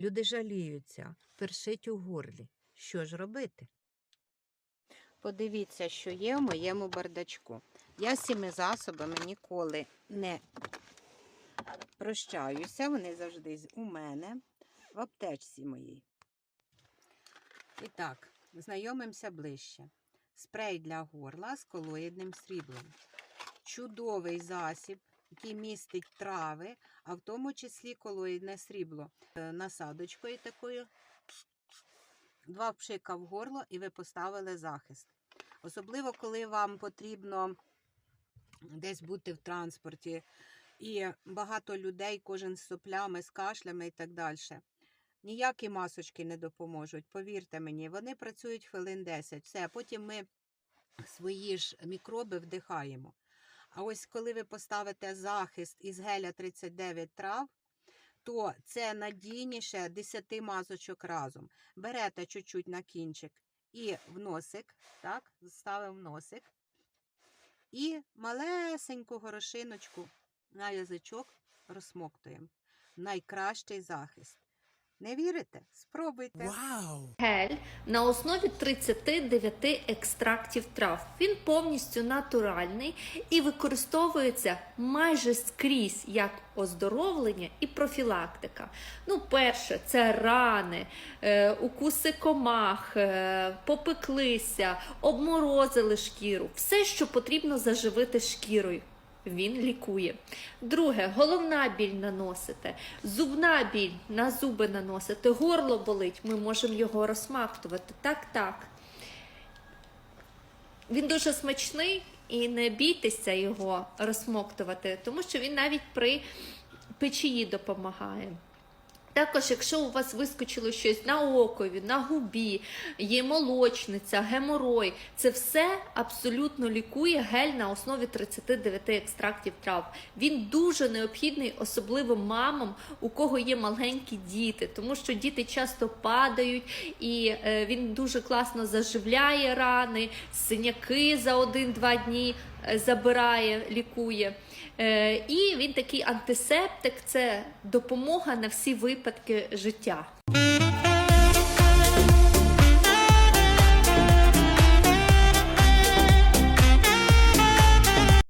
Люди жаліються, першить у горлі. Що ж робити? Подивіться, що є в моєму бардачку. Я з цими засобами ніколи не прощаюся. Вони завжди у мене в аптечці моїй. І так, знайомимося ближче. Спрей для горла з колоїдним сріблом. Чудовий засіб, який містить трави, а в тому числі колоїдне срібло. Е, Насадочкою такою. Два пшика в горло і ви поставили захист. Особливо, коли вам потрібно десь бути в транспорті, і багато людей, кожен з соплями, з кашлями і так далі. Ніякі масочки не допоможуть, повірте мені, вони працюють хвилин 10. Все, потім ми свої ж мікроби вдихаємо. А ось коли ви поставите захист із геля 39 трав, то це надійніше 10 масочок разом. Берете чуть-чуть на кінчик і в носик, так, ставимо в носик. І малесеньку горошиночку на язичок розсмоктуємо. Найкращий захист. Не вірите? Спробуйте. Гель на основі 39 екстрактів трав. Він повністю натуральний і використовується майже скрізь як оздоровлення і профілактика. Ну, перше, це рани, е, укуси комах, е, попеклися, обморозили шкіру, все, що потрібно заживити шкірою. Він лікує. Друге, головна біль наносите, зубна біль на зуби наносите, горло болить, ми можемо його розмахтувати. Так, так. Він дуже смачний і не бійтеся його розсмоктувати, тому що він навіть при печії допомагає. Також, якщо у вас вискочило щось на окові, на губі, є молочниця, геморой, це все абсолютно лікує гель на основі 39 екстрактів трав. Він дуже необхідний, особливо мамам, у кого є маленькі діти, тому що діти часто падають, і е, він дуже класно заживляє рани, синяки за 1-2 дні забирає, лікує. Е, І він такий антисептик, це допомога на всі випадки життя.